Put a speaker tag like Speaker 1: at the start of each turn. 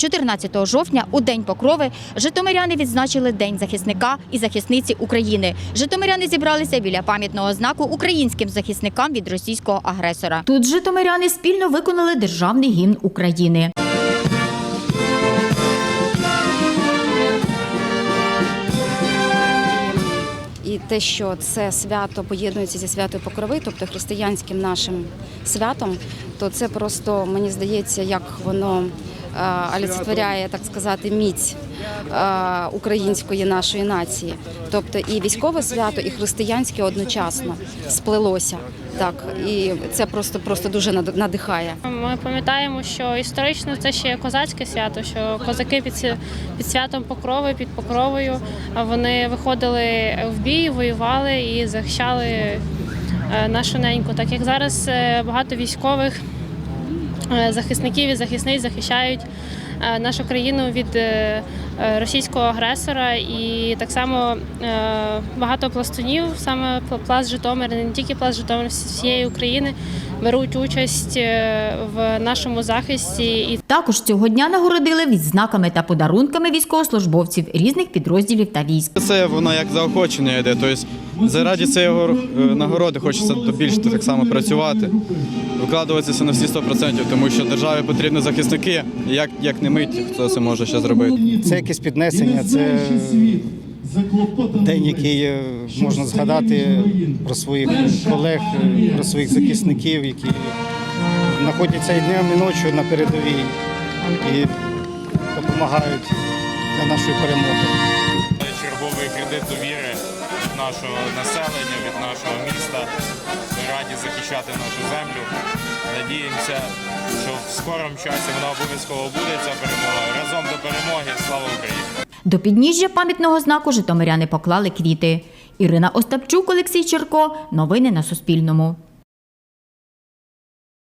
Speaker 1: 14 жовтня, у День Покрови, житомиряни відзначили День захисника і захисниці України. Житомиряни зібралися біля пам'ятного знаку українським захисникам від російського агресора. Тут житомиряни спільно виконали державний гімн України.
Speaker 2: І те, що це свято поєднується зі святою Покрови, тобто християнським нашим святом, то це просто мені здається, як воно олицетворяє, так сказати, міць е, української нашої нації. Тобто і військове свято, і християнське одночасно сплелося. Так, і це просто просто дуже над- надихає.
Speaker 3: Ми пам'ятаємо, що історично це ще козацьке свято, що козаки під, під святом Покрови, під Покровою, вони виходили в бій, воювали і захищали е, нашу неньку. Так як зараз е, багато військових е, захисників і захисниць захищають е, нашу країну від е, е, російського агресора, і так само е, багато пластунів, саме пласт Житомир, не тільки пласт Житомир, всієї України беруть участь е, в нашому захисті і
Speaker 1: Також цього дня нагородили відзнаками та подарунками військовослужбовців різних підрозділів та військ.
Speaker 4: Це воно як заохочення йде. Тобто заради цієї е, нагороди хочеться більше так само працювати, викладуватися на всі 100%, тому що державі потрібні захисники. Як, як не мить, хто це може ще зробити.
Speaker 5: Це якесь піднесення, це день, який е, можна згадати про своїх колег, е, про своїх захисників, які знаходяться і днем, і ночі на передовій і допомагають для нашої перемоги.
Speaker 6: черговий кредит довіри від нашого населення, від нашого міста. Ми раді захищати нашу землю. Надіємося, що в скорому часі вона обов'язково буде ця перемога. Разом до перемоги. Слава Україні!
Speaker 1: До підніжжя пам'ятного знаку житомиряни поклали квіти. Ірина Остапчук, Олексій Черко. Новини на Суспільному.